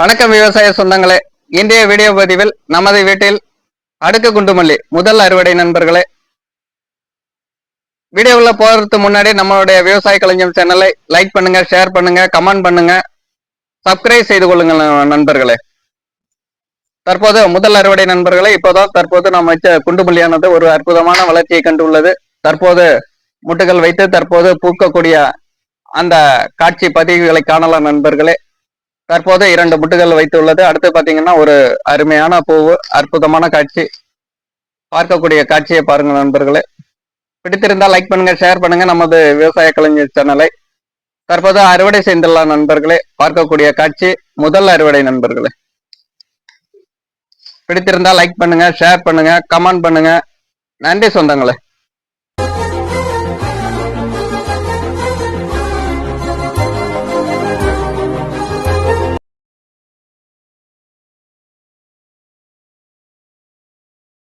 வணக்கம் விவசாய சொந்தங்களே. இன்றைய வீடியோ பதிவில் நமது வீட்டில் அடுக்கு குண்டுமல்லி முதல் அறுவடை நண்பர்களே. வீடியோவில் போறதுக்கு முன்னாடி நம்மளுடைய விவசாய கலைஞர் சேனலை லைக் பண்ணுங்க ஷேர் பண்ணுங்க கமெண்ட் பண்ணுங்க. சப்ஸ்கிரைப் செய்து கொள்ளுங்கள் நண்பர்களே. தற்போது முதல் அறுவடை நண்பர்களே இப்போதான் தற்போது நாம் வச்ச குண்டுமல்லியானது ஒரு அற்புதமான வளர்ச்சியை கண்டுள்ளது. தற்போது முட்டுகள் வைத்து தற்போது பூக்கக்கூடிய அந்த காட்சி பதிவுகளை காணலாம் நண்பர்களே. தற்போது இரண்டு முட்டுகள் வைத்துள்ளது. அடுத்து பாத்தீங்கன்னா ஒரு அருமையான பூவு அற்புதமான காட்சி. பார்க்கக்கூடிய காட்சியை பாருங்க நண்பர்களே. பிடித்திருந்தால் லைக் பண்ணுங்க ஷேர் பண்ணுங்க நமது விவசாய கலைஞர் சேனலை. தற்போது அறுவடை செய்துள்ளலாம் நண்பர்களே. பார்க்கக்கூடிய காட்சி முதல் அறுவடை நண்பர்களே. பிடித்திருந்தால் லைக் பண்ணுங்க ஷேர் பண்ணுங்க கமெண்ட் பண்ணுங்க. நன்றி சொந்தங்களே.